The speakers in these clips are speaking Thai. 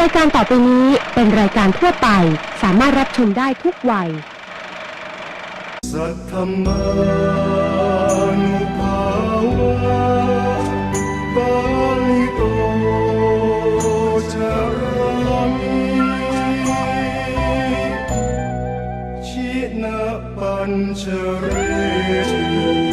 รายการต่อไปนี้เป็นรายการทั่วไป สามารถรับชมได้ทุกวัย สัทธรรมานุภาวะปาลิโตจารามิชินะปัญชเร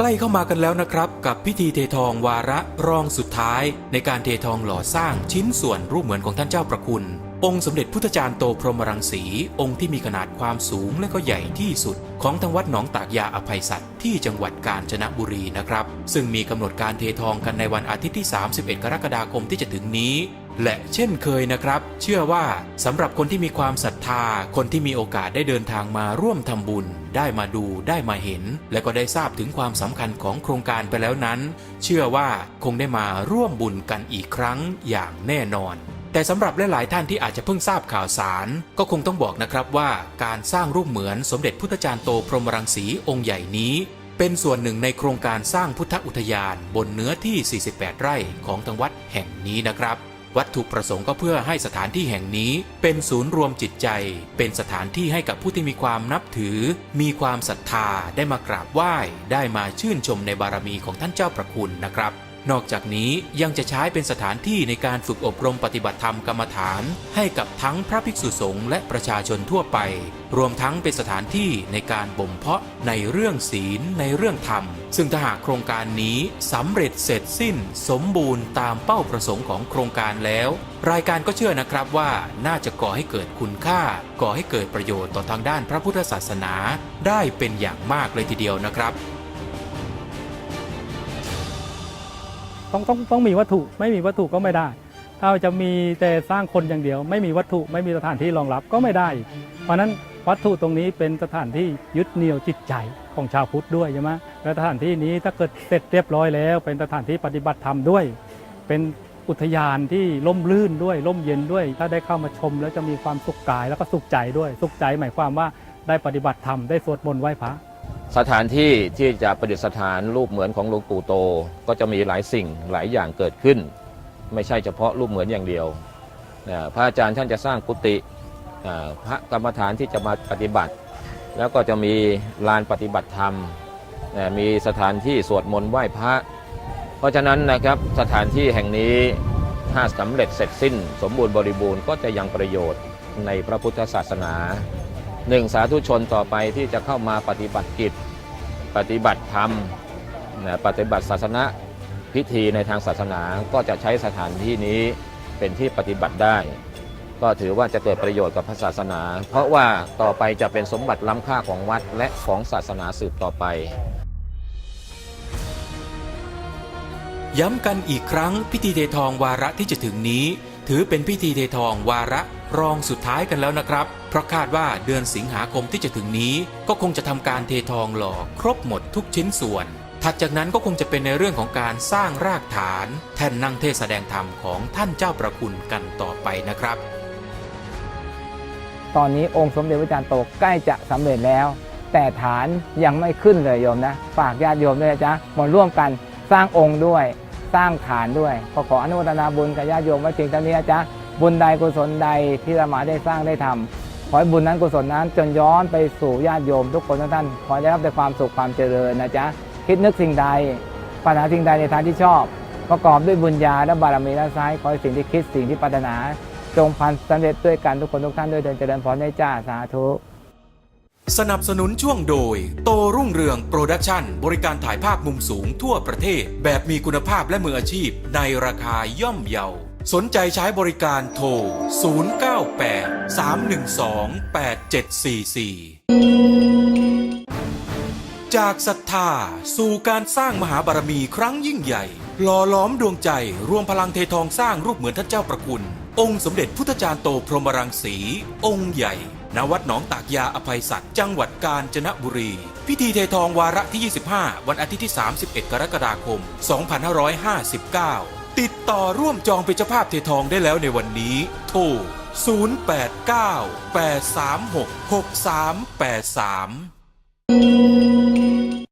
ใกล้เข้ามากันแล้วนะครับ กับพิธีเททองวาระรองสุดท้าย ในการเททองหล่อสร้างชิ้นส่วนรูปเหมือนของท่านเจ้าประคุณ องค์สมเด็จพุทธจารย์โตพรหมรังสี องค์ที่มีขนาดความสูงและก็ใหญ่ที่สุด ของทางวัดหนองตากยาอภัยสัตว์ที่จังหวัดกาญจนบุรีนะครับ ซึ่งมีกำหนดการเททองกันในวันอาทิตย์ที่ 31 กรกฎาคมที่จะถึงนี้ และเช่นเคยนะครับ เชื่อว่าสำหรับคนที่มีความศรัทธา คนที่มีโอกาสได้เดินทางมาร่วมทำบุญ ได้มาดูได้มาเห็น และก็ได้ทราบถึงความสำคัญของโครงการไปแล้วนั้น เชื่อว่าคงได้มาร่วมบุญกันอีกครั้งอย่างแน่นอน แต่สำหรับหลายๆท่านที่อาจจะเพิ่งทราบข่าวสาร ก็คงต้องบอกนะครับว่าการสร้างรูปเหมือนสมเด็จพุทธจารย์โตพรหมรังสีองค์ใหญ่นี้ เป็นส่วนหนึ่งในโครงการสร้างพุทธอุทยาน บนเนื้อที่ 48 ไร่ของทางวัดแห่งนี้นะครับ วัตถุประสงค์ก็เพื่อให้สถานที่แห่งนี้ เป็นศูนย์รวมจิตใจ เป็นสถานที่ให้กับผู้ที่มีความนับถือ มีความศรัทธาได้มากราบไหว้ ได้มาชื่นชมในบารมีของท่านเจ้าประคุณนะครับ นอกจากนี้ยังจะใช้เป็นสถานที่ในการฝึกอบรมปฏิบัติธรรมกรรมฐาน ให้กับทั้งพระภิกษุสงฆ์และประชาชนทั่วไป รวมทั้งเป็นสถานที่ในการบ่มเพาะในเรื่องศีลในเรื่องธรรม ซึ่งถ้าหากโครงการนี้สำเร็จเสร็จสิ้น สมบูรณ์ตามเป้าประสงค์ของโครงการแล้ว รายการก็เชื่อนะครับว่าน่าจะก่อให้เกิดคุณค่า ก่อให้เกิดประโยชน์ต่อทางด้านพระพุทธศาสนา ได้เป็นอย่างมากเลยทีเดียวนะครับ ต้องต้องต้องมีวัตถุ ไม่มีวัตถุก็ไม่ได้ ถ้าจะมีแต่สร้างคนอย่างเดียว ไม่มีวัตถุไม่มีสถานที่รองรับก็ไม่ได้ เพราะฉะนั้นวัตถุตรงนี้เป็นสถานที่ยึดเหนี่ยวจิตใจของชาวพุทธด้วยใช่ไหมและสถานที่นี้ถ้าเกิดเสร็จเรียบร้อยแล้ว เป็นสถานที่ปฏิบัติธรรมด้วย เป็นอุทยานที่ร่มรื่นด้วยร่มเย็นด้วย ถ้าได้เข้ามาชมแล้วจะมีความสุขกายแล้วก็สุขใจด้วย สุขใจหมายความว่าได้ปฏิบัติธรรมได้สวดมนต์ไหว้พระ สถานที่ที่จะประดิษฐานรูปเหมือนของหลวงปู่โต ก็จะมีหลายสิ่งหลายอย่างเกิดขึ้น ไม่ใช่เฉพาะรูปเหมือนอย่างเดียวนะพระอาจารย์ท่านจะสร้างกุฏิพระกรรมฐานที่จะมาปฏิบัติ แล้วก็จะมีลานปฏิบัติธรรมมีสถานที่สวดมนต์ไหว้พระ เพราะฉะนั้นนะครับสถานที่แห่งนี้ถ้าสำเร็จเสร็จสิ้น สมบูรณ์บริบูรณ์ก็จะยังประโยชน์ในพระพุทธศาสนา หนึ่งสาธุชนต่อไปที่จะเข้ามาปฏิบัติกิจ ปฏิบัติธรรมปฏิบัติศาสนาพิธีในทางศาสนาก็จะใช้สถานที่นี้เป็นที่ปฏิบัติได้ ก็ถือว่าจะเกิดประโยชน์กับพระศาสนา เพราะว่าต่อไปจะเป็นสมบัติล้ำค่าของวัดและของศาสนาสืบต่อไป ย้ำกันอีกครั้งพิธีเททองวาระที่จะถึงนี้ ถือเป็นพิธีเททองวาระรองสุดท้ายกันแล้วนะครับ เพราะคาดว่าเดือนสิงหาคมที่จะถึงนี้ ก็คงจะทำการเททองหล่อครบหมดทุกชิ้นส่วน ถัดจากนั้นก็คงจะเป็นในเรื่องของการสร้างรากฐานแท่นนั่งเทศแสดงธรรมของท่านเจ้าประคุณกันต่อไปนะครับ ตอนนี้องค์สมเด็จพระจันทร์โตใกล้จะสำเร็จแล้ว แต่ฐานยังไม่ขึ้นเลยโยมนะ ฝากญาติโยมด้วยนะจ๊ะมาร่วมกันสร้างองค์ด้วย สร้างฐานด้วยขอขออนุโมทนาบุญกับญาติโยมไว้เพียงเท่านี้นะจ๊ะบุญใดกุศลใดที่เรามาได้สร้างได้ทำขอให้บุญนั้นกุศลนั้นจนย้อนไปสู่ญาติโยมทุกคนทุกท่านขอได้รับแต่ความสุขความเจริญนะจ๊ะคิดนึกสิ่งใดปัญหาสิ่งใดในทางที่ชอบ ประกอบด้วยบุญญาและบารมีและซ้ายขอให้สิ่งที่คิดสิ่งที่ปรารถนา จงพันสำเร็จด้วยกันทุกคนทุกท่านด้วยเดินเจริญพรได้จ้าสาธุ สนับสนุนช่วงโดย โตรุ่งเรืองโปรดักชั่น บริการถ่ายภาพมุมสูงทั่วประเทศ แบบมีคุณภาพและมืออาชีพ ในราคาย่อมเยา สนใจใช้บริการโทร 098 312 8744 จากศรัทธาสู่การสร้างมหาบารมีครั้งยิ่งใหญ่ หล่อล้อมดวงใจรวมพลังเททองสร้างรูปเหมือนท่านเจ้าประคุณ องค์สมเด็จพุทธจารย์โตพรหมรังสี องค์ใหญ่ ณวัดหนองตากยาอภัยสัตว์จังหวัดกาญจนบุรี พิธีเททองวาระที่ 25 วันอาทิตย์ที่ 31 กรกฎาคม 2559 ติดต่อร่วมจองเป็นเจ้าภาพเททองได้แล้วในวันนี้ โทร 089 836 6383